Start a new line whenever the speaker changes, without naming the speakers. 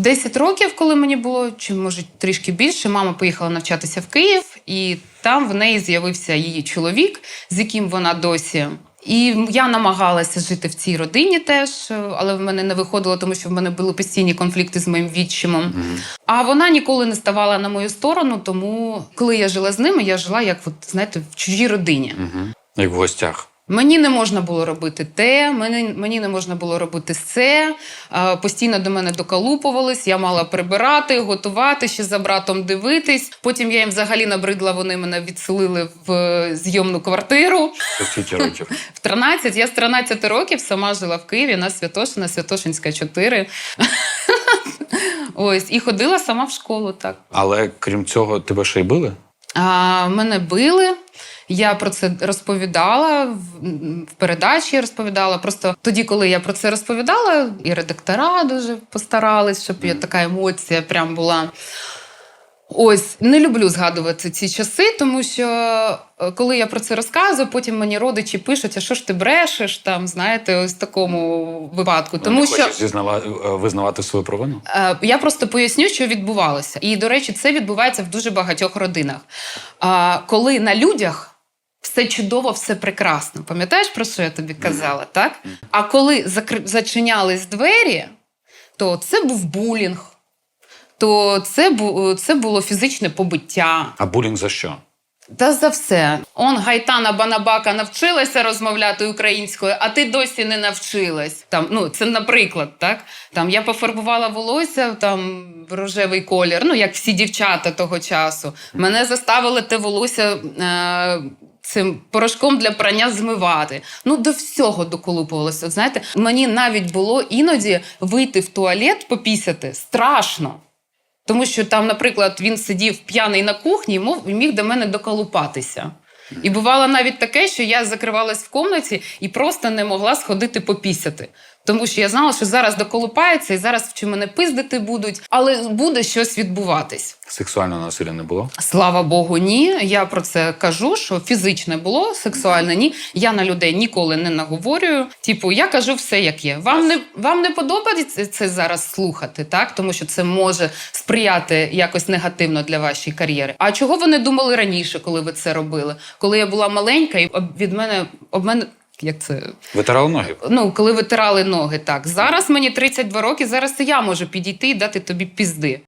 10 років, коли мені було, чи може трішки більше, мама поїхала навчатися в Київ, і там в неї з'явився її чоловік, з яким вона досі. І я намагалася жити в цій родині теж, але в мене не виходило, тому що в мене були постійні конфлікти з моїм відчимом. А вона ніколи не ставала на мою сторону, тому коли я жила з ними, я жила як, от, знаєте, в чужій родині.
Угу. Як в гостях.
Мені не можна було робити те, мені, мені не можна було робити це. Постійно до мене доколупувались, я мала прибирати, готувати, ще за братом дивитись. Потім я їм взагалі набридла, вони мене відселили в е, зйомну квартиру.
Років?
В 13, я з 13 років сама жила в Києві на Святошина, Святошинська 4. Ось, і ходила сама в школу, так.
Але крім цього, тебе ще й били?
А, мене били. Я про це розповідала в, передачі. Розповідала. Просто тоді, коли я про це розповідала, і редактора дуже постарались, щоб я така емоція прям була. Ось не люблю згадувати ці часи, тому що е, коли я про це розказую, потім мені родичі пишуть, а що ж ти брешеш там, знаєте, ось в такому випадку. Тому
не
що
хочеш зізнава... е, визнавати свою провину?
Е, Я просто поясню, що відбувалося. І, до речі, це відбувається в дуже багатьох родинах. Коли на людях все чудово, все прекрасно. Пам'ятаєш, про що я тобі казала? так? А коли зачинялись двері, то це був булінг, то це, бу... це було фізичне побиття.
А булінг за що?
Та за все. Он Гайтана Банабака навчилася розмовляти українською, а ти досі не навчилась. Там, ну, це наприклад, так? Там я пофарбувала волосся там в рожевий колір, ну як всі дівчата того часу. Мене заставили те волосся. Е- Цим порошком для прання змивати. Ну, до всього доколупувалося. От знаєте, мені навіть було іноді вийти в туалет попісяти страшно. Тому що там, наприклад, він сидів п'яний на кухні і міг до мене доколупатися. І бувало навіть таке, що я закривалась в комнаті і просто не могла сходити попісяти. Тому що я знала, що зараз доколупається і зараз чи мене пиздити будуть, але буде щось відбуватись.
Сексуального насилля не було?
Слава Богу, ні. Я про це кажу, що фізичне було, сексуальне ні. Я на людей ніколи не наговорюю. Типу, я кажу все, як є. Вам не вам не подобається це зараз слухати, так тому що це може сприяти якось негативно для вашої кар'єри. А чого ви не думали раніше, коли ви це робили? Коли я була маленька, і від мене об мене. Як це
Витирали ноги?
ну коли витирали ноги? Так зараз мені 32 роки. Зараз я можу підійти і дати тобі пізди.